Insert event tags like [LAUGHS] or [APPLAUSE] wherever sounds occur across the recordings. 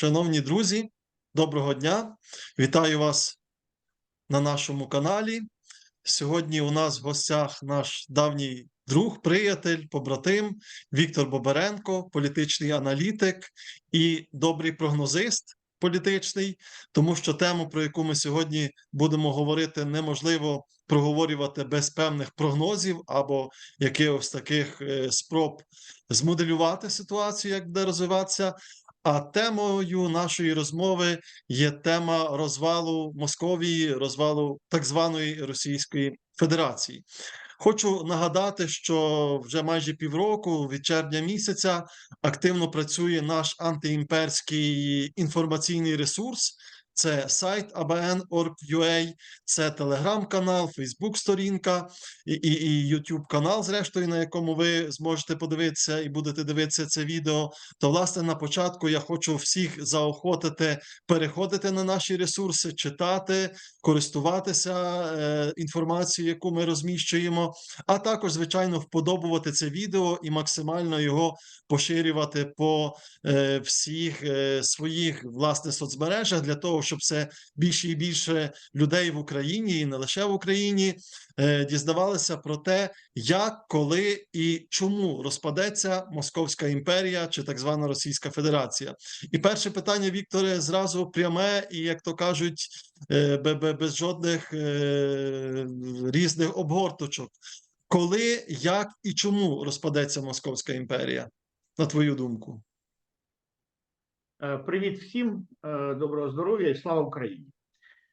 Шановні друзі, доброго дня! Вітаю вас на нашому каналі. Сьогодні у нас в гостях наш давній друг, приятель, побратим Віктор Бобаренко, політичний аналітик і добрий прогнозист політичний, тому що тему, про яку ми сьогодні будемо говорити, неможливо проговорювати без певних прогнозів або якихось таких е, спроб змоделювати ситуацію, як буде розвиватися. А темою нашої розмови є тема розвалу Московії, розвалу так званої Російської Федерації. Хочу нагадати, що вже майже півроку, від червня місяця, активно працює наш антиімперський інформаційний ресурс. Це сайт abn.org.ua, це телеграм-канал, Фейсбук-сторінка і, YouTube канал, зрештою, на якому ви зможете подивитися і будете дивитися це відео. То, власне, на початку я хочу всіх заохотити переходити на наші ресурси, читати, користуватися е, інформацією, яку ми розміщуємо, а також, звичайно, вподобувати це відео і максимально його поширювати по е, всіх е, своїх власне соцмережах для того, щоб все більше і більше людей в Україні і не лише в Україні е, дізнавалися про те, як, коли і чому розпадеться Московська імперія чи так звана Російська Федерація. І перше питання, Вікторе, зразу пряме, і як то кажуть, е, бе- бе- без жодних е, різних обгорточок. Коли, як і чому розпадеться Московська імперія, на твою думку? Е, Привіт всім, е, доброго здоров'я і слава Україні.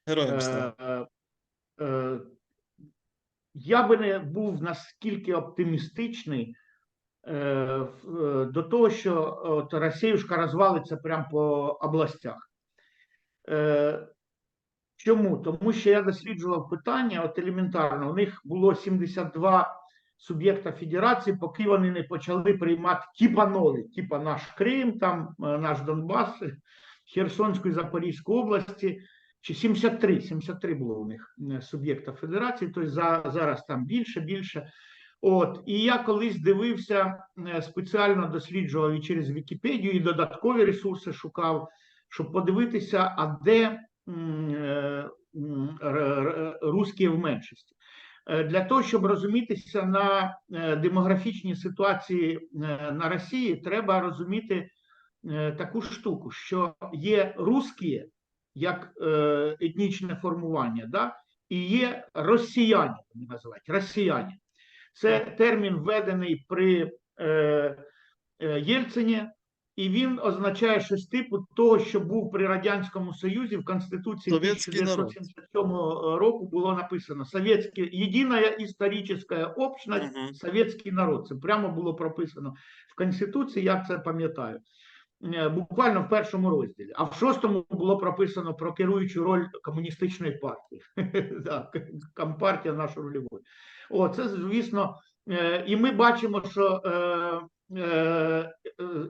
Героям слава. Е, е, Я би не був наскільки оптимістичний до того, що от Росіюшка розвалиться прямо по областях. Чому? Тому що я досліджував питання, от елементарно, у них було 72 суб'єкта федерації, поки вони не почали приймати нові, типа наш Крим, там е, наш Донбас, Херсонську і Запорізьку області, чи 73, 73 було у них е, суб'єкта федерації, тобто за, зараз там більше, більше. От, і я колись дивився, е, спеціально досліджував і через Вікіпедію, і додаткові ресурси шукав, щоб подивитися, а де русські в меншості. Е, Для того, щоб розумітися на е, демографічній ситуації е, на Росії, треба розуміти таку штуку, що є русські як етнічне формування, да? і є росіяни, вони називають росіяни. Це термін введений при Єльцині, і він означає щось типу того, що був при Радянському Союзі в Конституції Совєтський народ. 1977 року було написано «Совєтське, єдина історична общность, Мгм. совєтський народ. Це прямо було прописано в Конституції, я це пам'ятаю. Е, Буквально в першому розділі, а в шостому було прописано про керуючу роль комуністичної партії. [LAUGHS] Компартія наша рольової. О, це звісно, е, і ми бачимо, що е,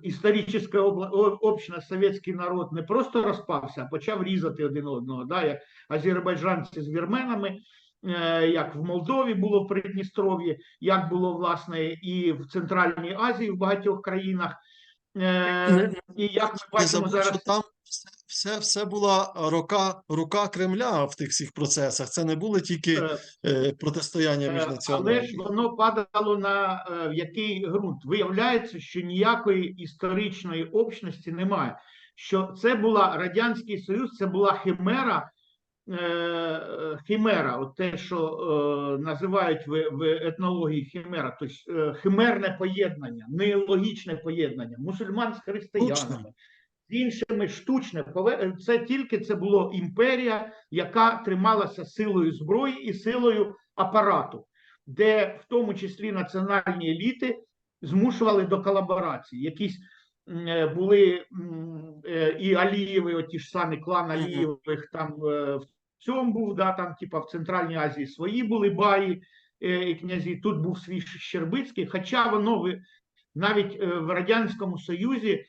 історична община, о- общность, совєтський народ не просто розпався, а почав різати один одного, да, як азербайджанці з вірменами, е, як в Молдові було в Придністров'ї, як було власне і в Центральній Азії, в багатьох країнах. Е, і як ми бачимо зараз, там все, все, все була рука, рука Кремля в тих всіх процесах. Це не були тільки е, е, протистояння Е, Але ж воно падало на е, в який ґрунт? Виявляється, що ніякої історичної общності немає. Що це була Радянський Союз, це була химера, е, химера, от те, що е, називають в, в етнології химера, тобто е, химерне поєднання, нелогічне поєднання, мусульман з християнами. З іншими штучне це тільки це було імперія, яка трималася силою зброї і силою апарату, де в тому числі національні еліти змушували до колаборації. Якісь е, були е, і Алієви, оті ж самі клан Алієвих там е, в цьому був, да, там, типа в Центральній Азії свої були баї і князі. Тут був свій Щербицький, хоча воно ви- навіть в Радянському Союзі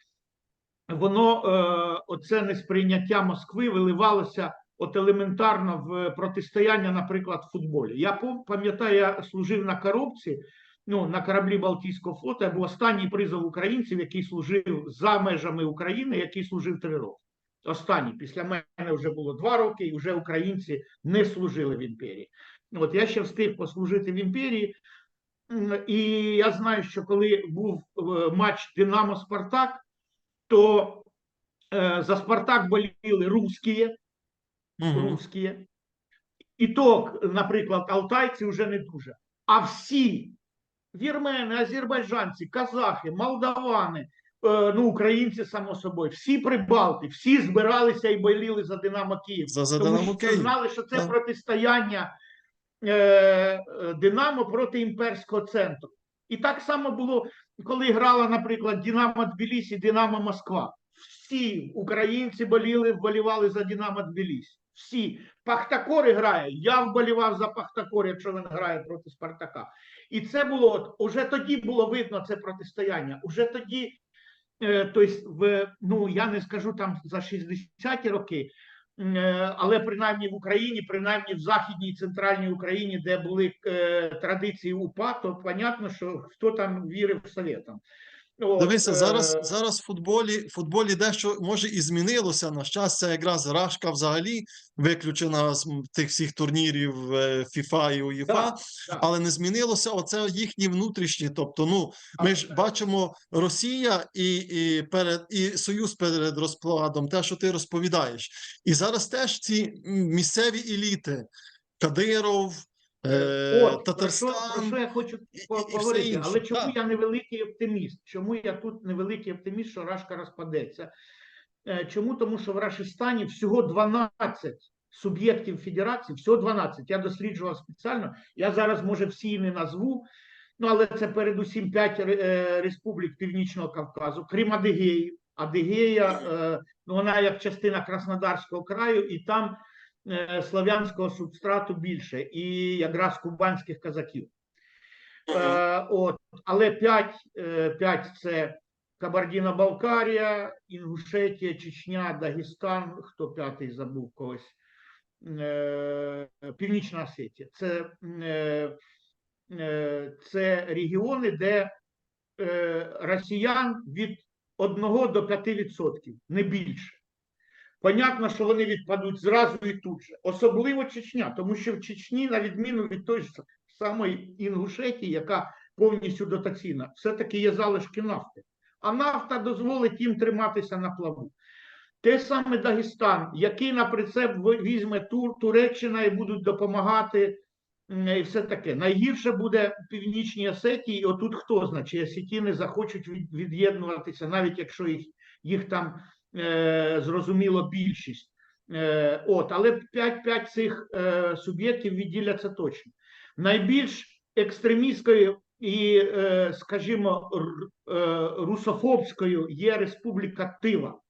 воно е, оце несприйняття Москви виливалося от елементарно в протистояння, наприклад, в футболі. Я пам- пам'ятаю, я служив на коробці ну, на кораблі Балтійського флоту, був останній призов українців, який служив за межами України, який служив три роки. Останній. Після мене вже було два роки, і вже українці не служили в імперії. От я ще встиг послужити в імперії. І я знаю, що коли був е, матч Динамо Спартак, то е, за Спартак боліли русські, Мгм. русські. І то, наприклад, алтайці вже не дуже. А всі вірмени, азербайджанці, казахи, молдавани, е, ну, українці, само собою, всі прибалти, всі збиралися і боліли за Динамо Київ. За, за Тому Динамо що Київ. знали, що це Так. протистояння е, Динамо проти імперського центру. І так само було, коли грала, наприклад, Динамо Тбілісі, Динамо Москва. Всі українці боліли, вболівали за Динамо Тбілісі. Всі. Пахтакори грає. Я вболівав за Пахтакор, якщо він грає проти Спартака. І це було, от, уже тоді було видно це протистояння. Уже тоді, е, тобто, в, ну я не скажу там за 60-ті роки, але принаймні в Україні, принаймні в Західній і центральній Україні, де були е, традиції УПА, то понятно, що хто там вірив совєтам. Дивися, зараз, е, зараз в футболі, в футболі дещо може і змінилося. На щастя, якраз Рашка взагалі виключена з тих всіх турнірів е, FIFA і УЄФА, Да, да. але не змінилося оце їхні внутрішні. Тобто, ну ми ж бачимо Росія і, і перед і Союз перед розкладом, те, що ти розповідаєш, і зараз теж ці місцеві еліти, Кадиров, е, От, про що, про що я хочу поговорити, інше, але чому так. я невеликий оптиміст? Чому я тут невеликий оптиміст, що Рашка розпадеться? Е, Чому? Тому що в Рашистані всього 12 суб'єктів федерації, всього 12. Я досліджував спеціально. Я зараз, може, всі не назву, ну але це передусім 5 республік Північного Кавказу, крім Адигеї. Адигея, е, ну вона як частина Краснодарського краю, і там е, слав'янського субстрату більше, і якраз кубанських казаків. Е, от, але 5, е, 5 це Кабардіно-Балкарія, Інгушетія, Чечня, Дагестан, хто п'ятий забув когось, е, Північна Осетія. Це, е, е, це регіони, де е, росіян від 1 до 5%, не більше. Понятно, що вони відпадуть зразу і тут же. Особливо Чечня, тому що в Чечні, на відміну від той ж самої Інгушетії, яка повністю дотаційна, все-таки є залишки нафти. А нафта дозволить їм триматися на плаву. Те саме Дагестан, який на прицеп візьме Тур, Туреччина і будуть допомагати, і все таке. Найгірше буде Північній Осетії, і отут хто знає, чи осетіни захочуть від'єднуватися, навіть якщо їх, їх там е, зрозуміло більшість. Е, от, але 5-5 цих е, суб'єктів відділяться точно. Найбільш екстремістською і, е, скажімо, е, русофобською є Республіка Тива.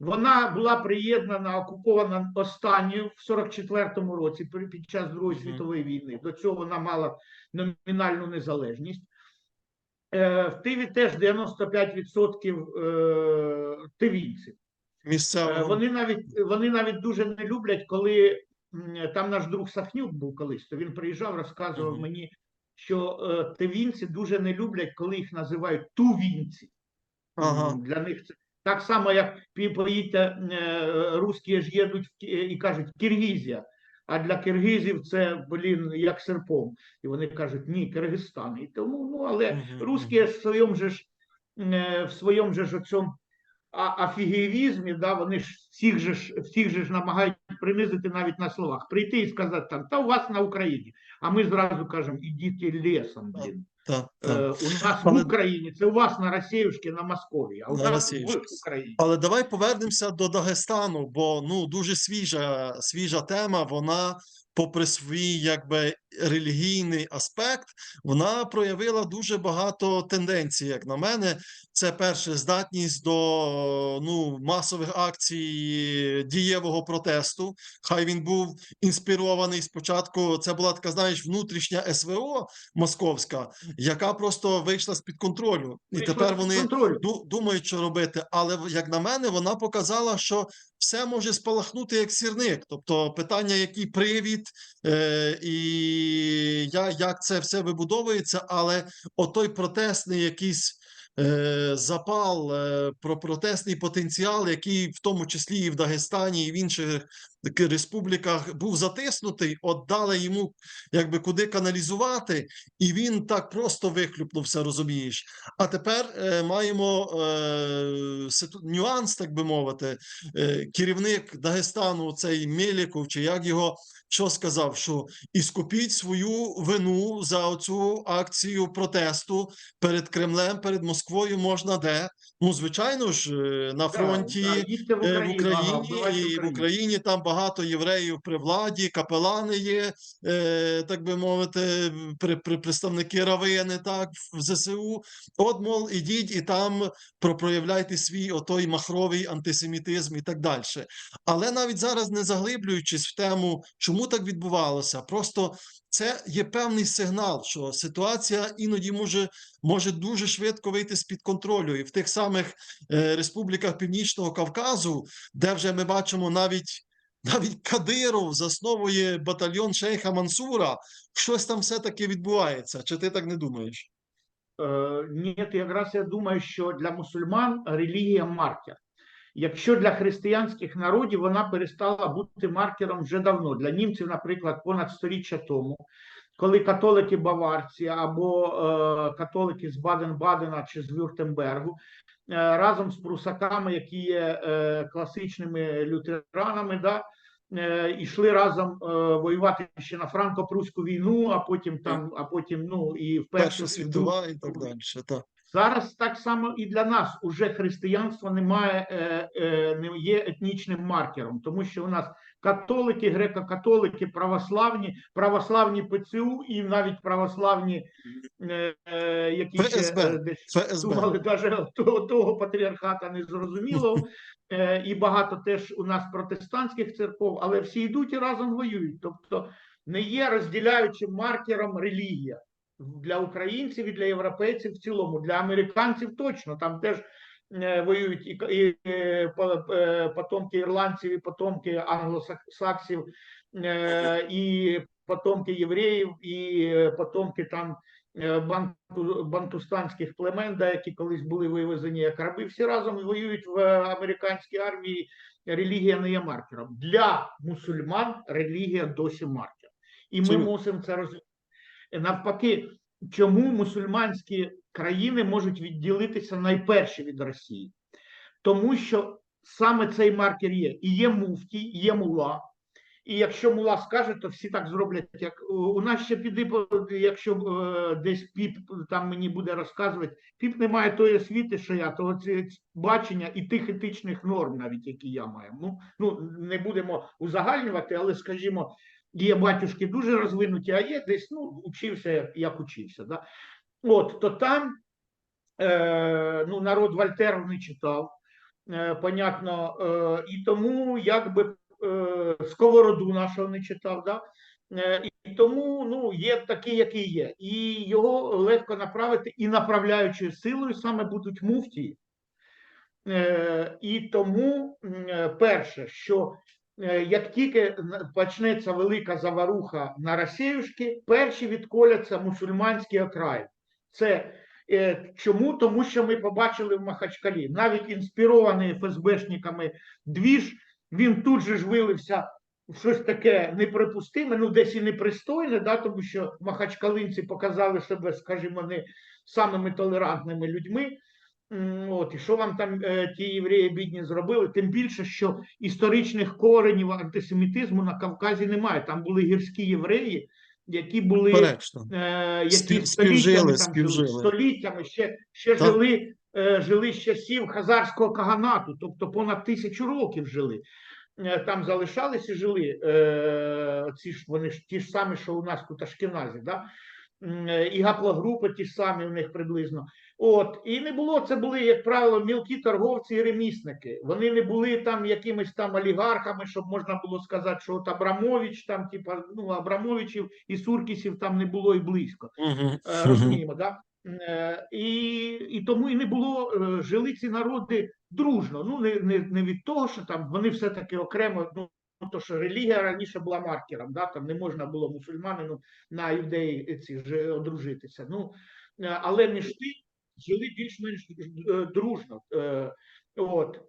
Вона була приєднана, окупована останньою в 44-му році під час Другої світової війни. До цього вона мала номінальну незалежність. Е, В Тиві теж 95% е, тивійців. Е, Місцевого. Вони навіть вони навіть дуже не люблять, коли там наш друг Сахнюк був колись, то він приїжджав, розказував Мгм. мені, що е, тивінці дуже не люблять, коли їх називають тувінці. Ага. Для них це так само, як поїдьте, е, русські ж їдуть і кажуть Киргізія. А для киргизів це, блін, як серпом. І вони кажуть, ні, Киргизстан. І тому, ну, але Мгм, русські в своєму же ж е, в своєму же ж оцьому афігієвізмі, да, вони ж всіх же ж всіх же ж намагають принизити навіть на словах. Прийти і сказати там, та у вас на Україні. А ми зразу кажемо, ідіть лісом, блін. Так, Е, у нас Але- в Україні, це у вас на Росіївській, на Московії, а у На нас в Україні. Але давай повернемося до Дагестану, бо ну дуже свіжа, свіжа тема. Вона, попри свій якби релігійний аспект, вона проявила дуже багато тенденцій, як на мене. Це перше здатність до ну, масових акцій дієвого протесту. Хай він був інспірований спочатку. Це була така, знаєш, внутрішня СВО московська, яка просто вийшла з під контролю, і Вийшло тепер вони ду- думають, що робити. Але як на мене, вона показала, що все може спалахнути як сірник. Тобто, питання, який привід, е, і як це все вибудовується, але отой протестний якийсь е, запал, е, про протестний потенціал, який в тому числі і в Дагестані, і в інших республіках був затиснутий, от дали йому якби куди каналізувати, і він так просто вихлюпнувся, розумієш. А тепер е, маємо е, ситу- нюанс, так би мовити. Е, керівник Дагестану, цей Меліков, чи як його що сказав, що іскупіть свою вину за оцю акцію протесту перед Кремлем, перед Москвою можна де. Ну, звичайно ж, е, на фронті. Да, їдьте в Е, Україну, В Україні і в Україні там багато євреїв при владі, капелани є, е, так би мовити, при, при представники равини, так в ЗСУ. От, мов, ідіть і там про проявляйте свій отой махровий антисемітизм і так далі. Але навіть зараз не заглиблюючись в тему, чому так відбувалося, просто це є певний сигнал, що ситуація іноді може, може дуже швидко вийти з-під контролю. І в тих самих е, республіках Північного Кавказу, де вже ми бачимо навіть. Навіть Кадиров засновує батальйон Шейха Мансура. Щось там все-таки відбувається. Чи ти так не думаєш? Е, Ні, якраз я думаю, що для мусульман релігія маркер. Якщо для християнських народів вона перестала бути маркером вже давно. Для німців, наприклад, понад сторіччя тому, коли католики баварці або е, католики з Баден-Бадена чи з Вюртембергу е, разом з прусаками, які є е, класичними лютеранами, да, йшли разом е, воювати ще на франко-прусську війну, а потім там, а потім ну і в першу світова і так далі. Так. Зараз так само і для нас уже християнство не має е, е, не є етнічним маркером, тому що у нас католики, греко-католики, православні, православні ПЦУ і навіть православні, е, е, які ще ФСБ, е, десь ФСБ. думали, навіть того, того патріархата не зрозуміло. Е, [LAUGHS] і багато теж у нас протестантських церков, але всі йдуть і разом воюють. Тобто не є розділяючим маркером релігія для українців і для європейців в цілому, для американців точно там теж е, воюють і, к- і е, по- е, потомки ірландців, і потомки англосаксів, е, і потомки євреїв, і е, потомки там е, банту, бантустанських племен, да, які колись були вивезені як раби. Всі разом воюють в е, американській армії. Релігія не є маркером. Для мусульман релігія досі маркер. І ми Абсолютно. мусимо це розуміти. Навпаки, чому мусульманські країни можуть відділитися найперші від Росії? Тому що саме цей маркер є. І є муфтій, є мула. І якщо мула скаже, то всі так зроблять, як у- нас ще піди, якщо е, десь піп там мені буде розказувати, піп не має тої освіти, що я, того бачення і тих етичних норм, навіть які я маю. Ну, ну не будемо узагальнювати, але скажімо, є батюшки дуже розвинуті, а є десь ну, учився, як, учився. Да? От, то там е, ну, народ Вольтеру не читав, е, понятно, е, і тому якби сковороду нашого не читав. Да? Е, і тому ну, є такий, який є. І його легко направити, і направляючою силою саме будуть муфтії. Е, і тому, е, перше, що е, як тільки почнеться велика заваруха на Росіюшки, перші відколяться мусульманські окраї. Це е, чому? Тому що ми побачили в Махачкалі, навіть інспірований ФСБшниками двіж, він тут же ж вилився в щось таке неприпустиме, ну десь і непристойне, да, тому що махачкалинці показали себе, скажімо, не самими толерантними людьми. От, і що вам там е, ті євреї бідні зробили? Тим більше, що історичних коренів антисемітизму на Кавказі немає. Там були гірські євреї, які були е, які Спів- століттями, співжили, там співжили. століттями ще, ще Так. жили, жили з часів хазарського каганату, тобто понад тисячу років жили. Е, Там залишались і жили е, ці ж вони ж ті ж самі, що у нас тут Ашкеназі, да? Е, і гаплогрупи ті ж самі у них приблизно. От і не було. Це були, як правило, мілкі торговці і ремісники. Вони не були там якимись там олігархами, щоб можна було сказати, що от Абрамович, там, типа, ну Абрамовичів і Суркісів там не було і близько. Е, розуміємо, да? Е, І, і тому і не було, е, жили ці народи дружно. Ну, не, не, не від того, що там вони все-таки окремо, ну, то, що релігія раніше була маркером, да, там не можна було мусульманину на юдеї ці ж одружитися. Ну, е, але між тим жили більш-менш е, дружно. Е, От.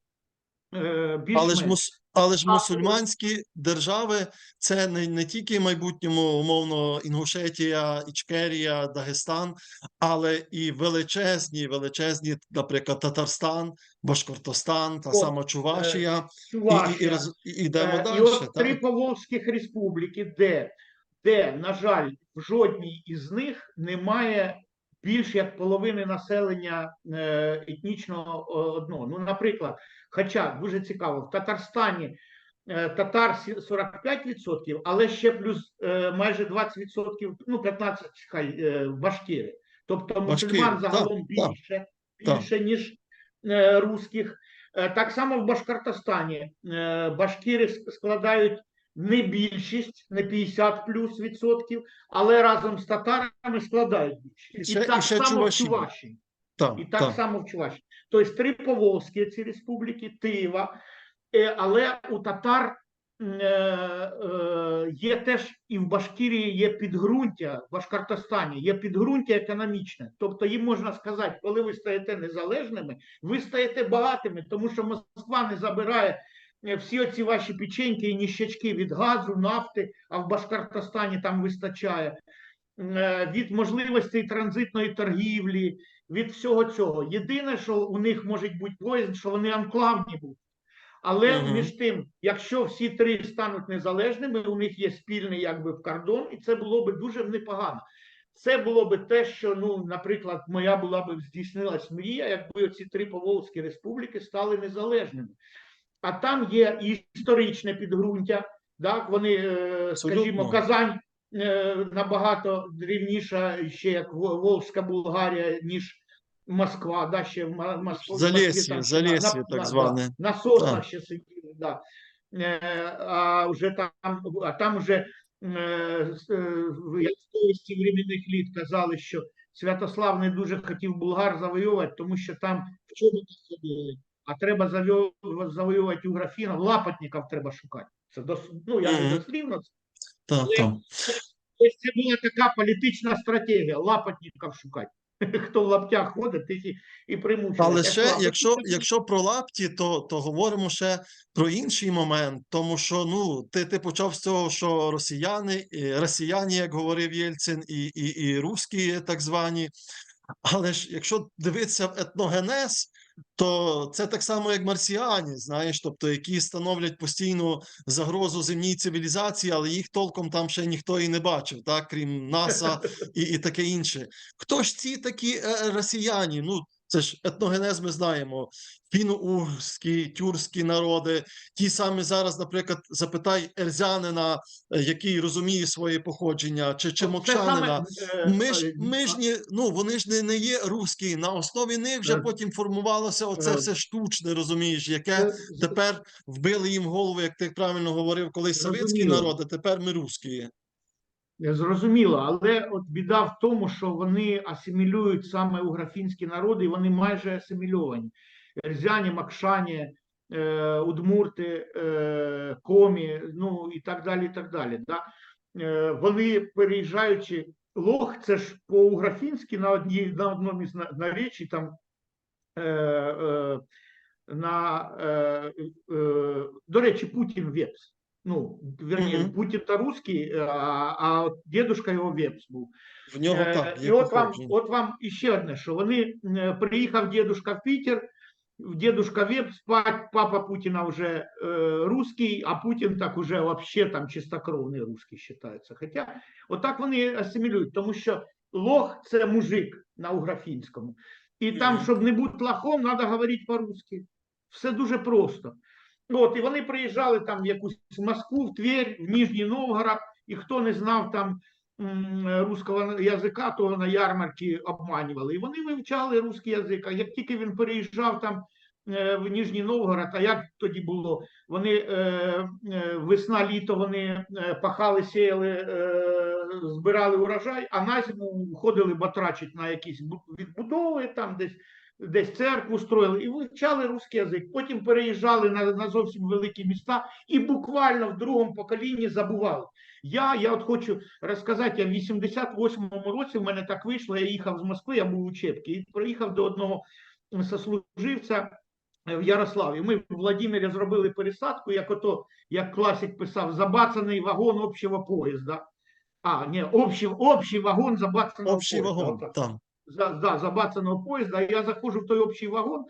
Е, Але ж, мус, але ж мусульманські держави це не, не тільки в майбутньому умовно Інгушетія, Ічкерія, Дагестан, але і величезні, величезні, наприклад, Татарстан, Башкортостан, та От, сама Чувашія, і, і, і, роз- і йдемо Е, далі. І от три так? Республіки, де, де, на жаль, в жодній із них немає більш як половини населення е, етнічного одного. Ну, наприклад, хоча дуже цікаво, в Татарстані е, татар сі- 45%, але ще плюс е, майже 20%, ну 15 хай башкири. Тобто мусульман загалом більше, більше ніж русських. Так само в Башкортостані башкири складають не більшість, не 50 плюс відсотків, але разом з татарами складають більшість. І ще- так само чуваші. в Чувашії. Так, І так так. само в Чувашії. Тобто три Поволзькі ці республіки, Тива, е, але у татар е, е, є теж і в Башкірії є підґрунтя, в Башкортостані є підґрунтя економічне. Тобто їм можна сказати, коли ви стаєте незалежними, ви стаєте багатими, тому що Москва не забирає всі оці ваші печеньки і ніщачки від газу, нафти, а в Башкортостані там вистачає. Е, Від можливостей транзитної торгівлі, від всього цього. Єдине, що у них може бути боязнь, що вони анклавні будуть. Але Мгм. між тим, якщо всі три стануть незалежними, у них є спільний якби кордон, і це було би дуже непогано. Це було би те, що, ну, наприклад, моя була б здійснилась мрія, якби ці три Поволзькі республіки стали незалежними. А там є і історичне підґрунтя, так, вони, е, скажімо, Казань е, набагато дрівніша ще як Во- Волжська Булгарія, ніж Москва, да, ще в Москві. Там ще на- так зване. На соснах ще сиділи, да. Е, а вже там, а там вже як в временних літ казали, що Святослав не дуже хотів Булгар завоювати, тому що там в чому ходили. А треба завоювати, у графінів, лапотників треба шукати. Це дос, ну, я не дослівно. Так, так. Ось це була така політична стратегія лапотників шукати. [LAUGHS] Хто в лаптях ходить, тих і, і примушує. Але ще, якщо, якщо про лапті, то, то говоримо ще про інший момент, тому що ну ти, ти почав з цього, що росіяни, і росіяни, як говорив Єльцин, і, і, і русські так звані. Але ж якщо дивитися в етногенез, то це так само, як марсіані, знаєш, тобто які становлять постійну загрозу земній цивілізації, але їх толком там ще ніхто і не бачив, так, крім НАСА і, і таке інше. Хто ж ці такі е, росіяни? Ну, це ж етногенез, ми знаємо. Фіно-угрські, тюркські народи, ті самі зараз, наприклад, запитай Ерзянина, е, який розуміє своє походження, чи, чи Мокшанина. е, Ми ж, е, ми ж не, ну, вони ж не, не є русські. На основі них вже потім формувалося оце все штучне, розумієш, яке тепер вбили їм голову, як ти правильно говорив, колись совєтський Зрозуміло. народ, а тепер ми русські. Е, Зрозуміло, але от біда в тому, що вони асимілюють саме уграфінські народи, і вони майже асимільовані. Рзяні, Макшані, е, Удмурти, е, Комі, ну і так далі. і так далі. Да? Вони переїжджаючи, Лох, це ж по-уграфінськи на одній на одному із на- наречій там. Е, е, на, е, е, до речі, Путін Вепс. Ну, верні, Мгм. Путін та русський, а, а от дідушка його Вепс був. В нього так. і от вам, от вам іще одне, що вони приїхав дідушка в Пітер, дедушка Вепс, папа Путіна вже русський, а Путін так уже вообще там чистокровний русський вважається. Хоча отак вони асимілюють, тому що лох це мужик на уграфінському. І там, щоб не бути лохом, треба говорити по-русски. Все дуже просто. От, і вони приїжджали там в якусь Москву, в Тверь, в Нижній Новгород, і хто не знав там м, русского язика, то на ярмарки обманювали. І вони вивчали русський язик. А як тільки він переїжджав там е, в Нижній Новгород, а як тоді було? Вони е, е, весна, літо вони пахали, сіяли, збирали урожай, а на зиму ходили батрачить на якісь відбудови, там десь десь церкву строїли і вивчали русський язик. Потім переїжджали на, на зовсім великі міста і буквально в другому поколінні забували. Я, я от хочу розказати, я в 88-му році в мене так вийшло, я їхав з Москви, я був у Чепці, і приїхав до одного сослуживця е, в Ярославі. Ми в Владимирі зробили пересадку, як ото, як класик писав, забацаний вагон общого поїзда. А, ні, общий, общий вагон забацаного Общий поїзда. вагон. Там. За, да, забацаного поїзда. Я заходжу в той общий вагон,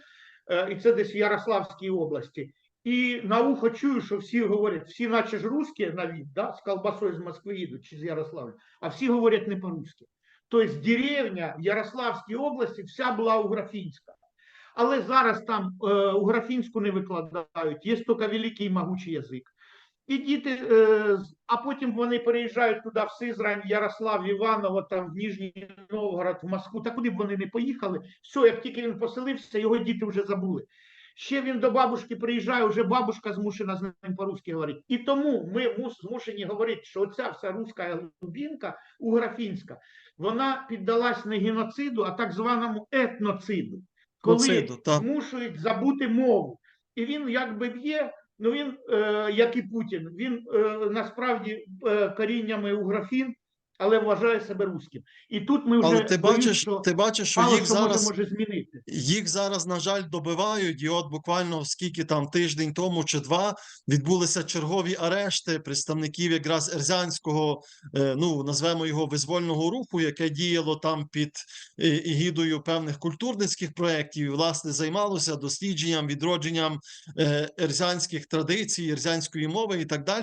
е, і це десь в Ярославській області. І на ухо чую, що всі говорять, всі наче ж русські на від, да, з колбасою з Москви їдуть чи з Ярославля, а всі говорять не по-русски. Тобто деревня в Ярославській області вся була уграфінська. Але зараз там е, уграфінську не викладають, є тільки великий і могучий язик. І діти, е, а потім вони переїжджають туди в Сизрань, Ярослав, Іваново, там в Ніжній Новгород, в Москву. Та куди б вони не поїхали, все, як тільки він поселився, його діти вже забули. Ще він до бабушки приїжджає, вже бабушка змушена з ним по-русски говорити. І тому ми змушені говорити, що оця вся руська глубинка, уграфінська, вона піддалась не геноциду, а так званому етноциду. Коли Етноциду, змушують забути мову. І він якби б'є, ну він, е, як і Путін, він е, насправді коріннями у уграфін, але вважає себе руським. І тут ми вже Але ти бачиш, що ти бачиш, що їх що зараз може змінити. Їх зараз, на жаль, добивають, і от буквально скільки там тиждень тому чи два відбулися чергові арешти представників якраз ерзянського, е, ну назвемо його визвольного руху, яке діяло там під е, егідою певних культурницьких проєктів, і власне займалося дослідженням, відродженням е, ерзянських традицій, ерзянської мови і так далі.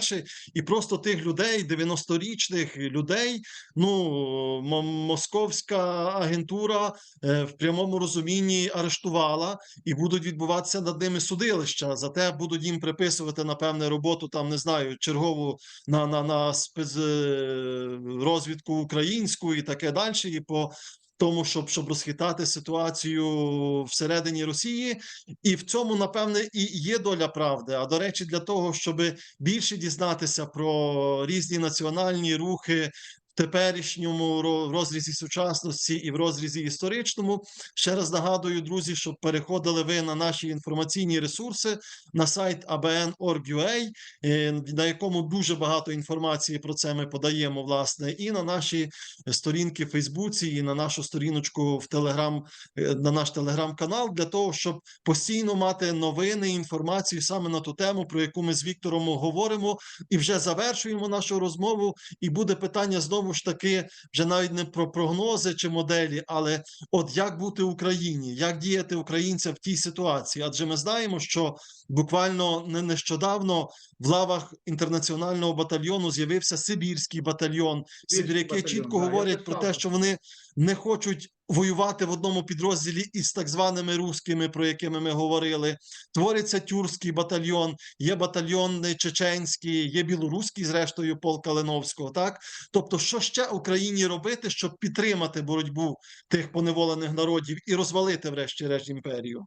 І просто тих людей, 90-річних людей, ну московська агентура е, в прямому розумінні арештувала і будуть відбуватися над ними судилища. Зате будуть їм приписувати напевне роботу там, не знаю, чергову на, на, на спецрозвідку українську і таке далі. І по тому, щоб, щоб розхитати ситуацію всередині Росії, і в цьому, напевне, і є доля правди. А до речі, для того, щоб більше дізнатися про різні національні рухи теперішньому ро- розрізі сучасності і в розрізі історичному. Ще раз нагадую, друзі, щоб переходили ви на наші інформаційні ресурси на сайт abn.org.ua, е, на якому дуже багато інформації про це ми подаємо, власне, і на наші сторінки в Фейсбуці, і на нашу сторіночку в Телеграм, е, на наш телеграм-канал, для того, щоб постійно мати новини, інформацію саме на ту тему, про яку ми з Віктором говоримо, і вже завершуємо нашу розмову. І буде питання знову ж таки, вже навіть не про прогнози чи моделі, але от як бути Україні, як діяти українцям в тій ситуації? Адже ми знаємо, що буквально не нещодавно в лавах інтернаціонального батальйону з'явився Сибірський батальйон. Сибіряки чітко говорять про те, що вони не хочуть воювати в одному підрозділі із так званими рускими, про якими ми говорили. Твориться тюркський батальйон, є батальйон чеченський, є білоруський, зрештою, полк Калиновського. Так, тобто, що ще Україні робити, щоб підтримати боротьбу тих поневолених народів і розвалити, врешті-решт, імперію?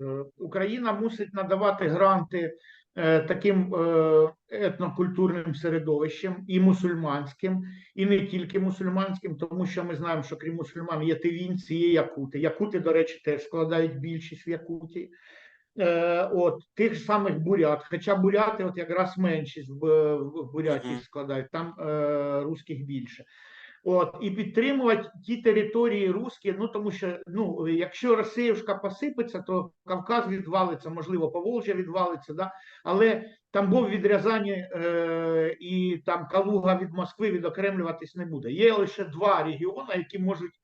Е, Україна мусить надавати гранти е, таким е, етнокультурним середовищем і мусульманським, і не тільки мусульманським, тому що ми знаємо, що крім мусульман є тивінці, є якути. Якути, до речі, теж складають більшість в Якутії. От тих ж самих бурят, хоча буряти, от якраз меншість в, в Бурятії складають, там е, русських більше. От і підтримувати ті території руські, ну тому що ну якщо Росіюшка посипеться, то Кавказ відвалиться, можливо, Поволжя відвалиться, да? але там був відрязання е, і там Калуга від Москви відокремлюватись не буде. Є лише два регіони, які можуть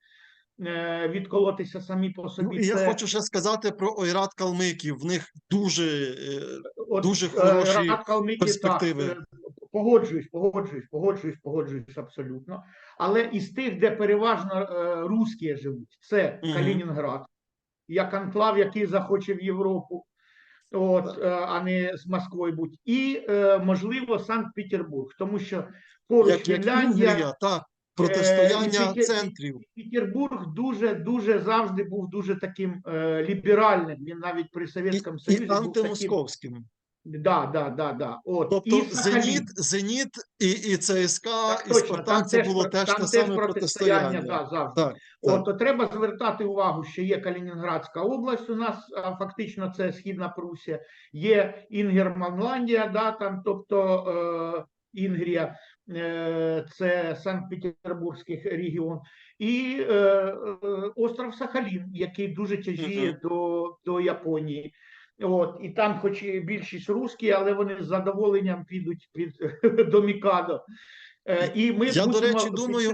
відколотися самі по собі. Ну, і я Це, хочу ще сказати про ойрат калмиків. В них дуже е, от, дуже е, хороші Рад Калмикії, перспективи. Так, е, погоджуюсь, погоджуюсь, погоджуюсь, погоджуюсь абсолютно. Але із тих, де переважно е, русські живуть, це Мгм. Калінінград, як анклав, який захоче в Європу, от, е, а не з Москвою будь, і е, можливо Санкт-Петербург, тому що поруч Фінляндія, так, протистояння і Пітер- центрів. Петербург дуже дуже завжди був дуже таким е, ліберальним. Він навіть при І, Совєтському і Союзі був таким. Да, да, да, да. От. Тобто і Зеніт, Зеніт і, і ЦСКА, Так, і Спартак це було теж те саме протистояння, да, завжди. Так, так. От, то треба звертати увагу, що є Калінінградська область у нас, а фактично це Східна Прусія, є Інгерманландія, да, там, тобто е, Інгрія, е, це Санкт-Петербурзький регіон, і е, е, остров Сахалін, який дуже тяжіє Мгм. до, до Японії. От, і там, хоч і більшість русські, але вони з задоволенням підуть під, [LAUGHS] до Мікадо. Е, і ми Я, до речі, думаю,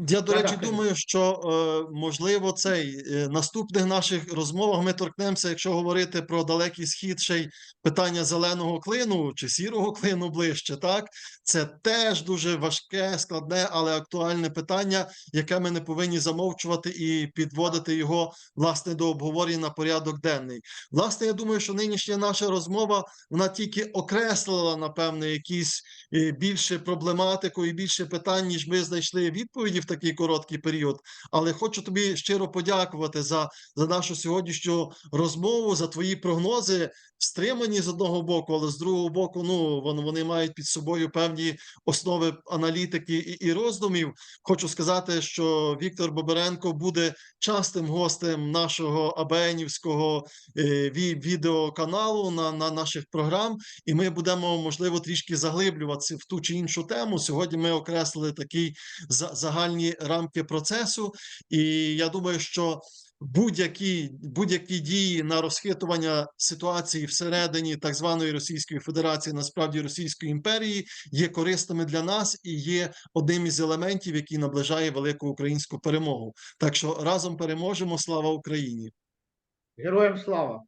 Я, до речі, думаю, що е, можливо цей е, наступних наших розмовах ми торкнемося, якщо говорити про далекий схід, ще й питання зеленого клину чи сірого клину ближче. Так, це теж дуже важке, складне, але актуальне питання, яке ми не повинні замовчувати і підводити його власне до обговорення на порядок денний. Власне, я думаю, що нинішня наша розмова вона тільки окреслила напевне якісь е, більше проблематику і більше питань, ніж ми знайшли відповіді такий короткий період. Але хочу тобі щиро подякувати за, за нашу сьогоднішню розмову, за твої прогнози, стримані з одного боку, але з другого боку, ну вони, вони мають під собою певні основи аналітики і, і роздумів. Хочу сказати, що Віктор Боберенко буде частим гостем нашого АБНівського е, ві- відеоканалу на, на наших програм і ми будемо можливо трішки заглиблюватися в ту чи іншу тему. Сьогодні ми окреслили такі за- загальні рамки процесу, і я думаю, що будь-які будь-які дії на розхитування ситуації всередині так званої Російської Федерації, насправді Російської імперії, є корисними для нас і є одним із елементів, який наближає велику українську перемогу. Так що разом переможемо. Слава Україні! Героям слава!